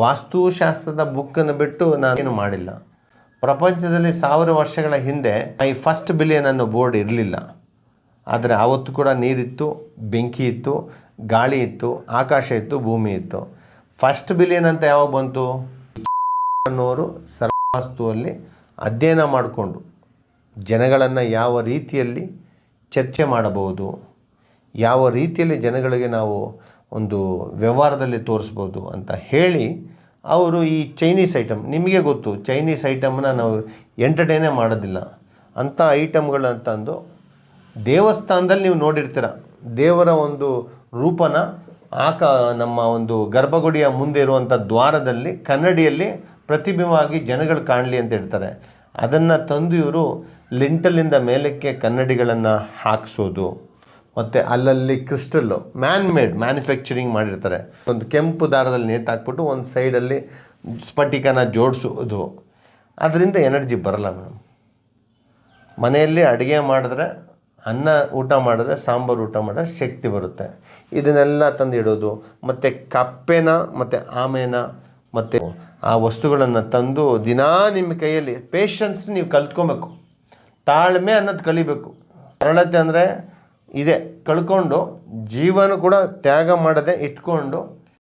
ವಾಸ್ತುಶಾಸ್ತ್ರದ ಬುಕ್ಕನ್ನು ಬಿಟ್ಟು ನಾನೇನು ಮಾಡಿಲ್ಲ. ಪ್ರಪಂಚದಲ್ಲಿ ಸಾವಿರ ವರ್ಷಗಳ ಹಿಂದೆ ಐ ಫಸ್ಟ್ ಬಿಲಿಯನ್ ಅನ್ನೋ ಬೋರ್ಡ್ ಇರಲಿಲ್ಲ. ಆದರೆ ಆವತ್ತು ಕೂಡ ನೀರಿತ್ತು, ಬೆಂಕಿ ಇತ್ತು, ಗಾಳಿ ಇತ್ತು, ಆಕಾಶ ಇತ್ತು, ಭೂಮಿ ಇತ್ತು. ಫಸ್ಟ್ ಬಿಲಿಯನ್ ಅಂತ ಯಾವಾಗ ಬಂತು? ಅನ್ನೋರು ಸರ್ವಾಸ್ತುವಲ್ಲಿ ಅಧ್ಯಯನ ಮಾಡಿಕೊಂಡು ಜನಗಳನ್ನು ಯಾವ ರೀತಿಯಲ್ಲಿ ಚರ್ಚೆ ಮಾಡಬಹುದು, ಯಾವ ರೀತಿಯಲ್ಲಿ ಜನಗಳಿಗೆ ನಾವು ಒಂದು ವ್ಯವಹಾರದಲ್ಲಿ ತೋರಿಸ್ಬೋದು ಅಂತ ಹೇಳಿ ಅವರು ಈ ಚೈನೀಸ್ ಐಟಮ್ ನಿಮಗೆ ಗೊತ್ತು, ಚೈನೀಸ್ ಐಟಮ್ನ ನಾವು ಎಂಟರ್ಟೈನೇ ಮಾಡೋದಿಲ್ಲ. ಅಂಥ ತಂದು ದೇವಸ್ಥಾನದಲ್ಲಿ ನೀವು ನೋಡಿರ್ತೀರ. ದೇವರ ಒಂದು ರೂಪನ ಆಕ ನಮ್ಮ ಒಂದು ಗರ್ಭಗುಡಿಯ ಮುಂದೆ ಇರುವಂಥ ದ್ವಾರದಲ್ಲಿ ಕನ್ನಡಿಯಲ್ಲಿ ಪ್ರತಿಬಿಂಬವಾಗಿ ಜನಗಳು ಕಾಣಲಿ ಅಂತ ಹೇಳ್ತಾರೆ. ಅದನ್ನು ತಂದು ಇವರು ಲಿಂಟಲಿಂದ ಮೇಲಕ್ಕೆ ಕನ್ನಡಿಗಳನ್ನು ಹಾಕಿಸೋದು. ಮತ್ತು ಅಲ್ಲಲ್ಲಿ ಕ್ರಿಸ್ಟಲ್ಲು ಮ್ಯಾನ್ ಮೇಡ್ ಮ್ಯಾನುಫ್ಯಾಕ್ಚರಿಂಗ್ ಮಾಡಿರ್ತಾರೆ. ಒಂದು ಕೆಂಪು ದಾರದಲ್ಲಿ ನೇತಾಕ್ಬಿಟ್ಟು ಒಂದು ಸೈಡಲ್ಲಿ ಸ್ಫಟಿಕನ ಜೋಡಿಸೋದು. ಅದರಿಂದ ಎನರ್ಜಿ ಬರಲ್ಲ ಮೇಡಮ್. ಮನೆಯಲ್ಲಿ ಅಡುಗೆ ಮಾಡಿದ್ರೆ, ಅನ್ನ ಊಟ ಮಾಡಿದ್ರೆ, ಸಾಂಬಾರು ಊಟ ಮಾಡಿದ್ರೆ ಶಕ್ತಿ ಬರುತ್ತೆ. ಇದನ್ನೆಲ್ಲ ತಂದು ಇಡೋದು ಮತ್ತು ಕಪ್ಪೆನ, ಮತ್ತು ಆಮೆನ, ಮತ್ತು ಆ ವಸ್ತುಗಳನ್ನು ತಂದು ದಿನಾ ನಿಮ್ಮ ಕೈಯಲ್ಲಿ ಪೇಷನ್ಸ್ ನೀವು ಕಲ್ತ್ಕೊಬೇಕು. ತಾಳ್ಮೆ ಅನ್ನೋದು ಕಲಿಬೇಕು. ಸರಳತೆ ಅಂದರೆ ಇದೆ. ಕಳ್ಕೊಂಡು ಜೀವನ ಕೂಡ ತ್ಯಾಗ ಮಾಡದೆ ಇಟ್ಕೊಂಡು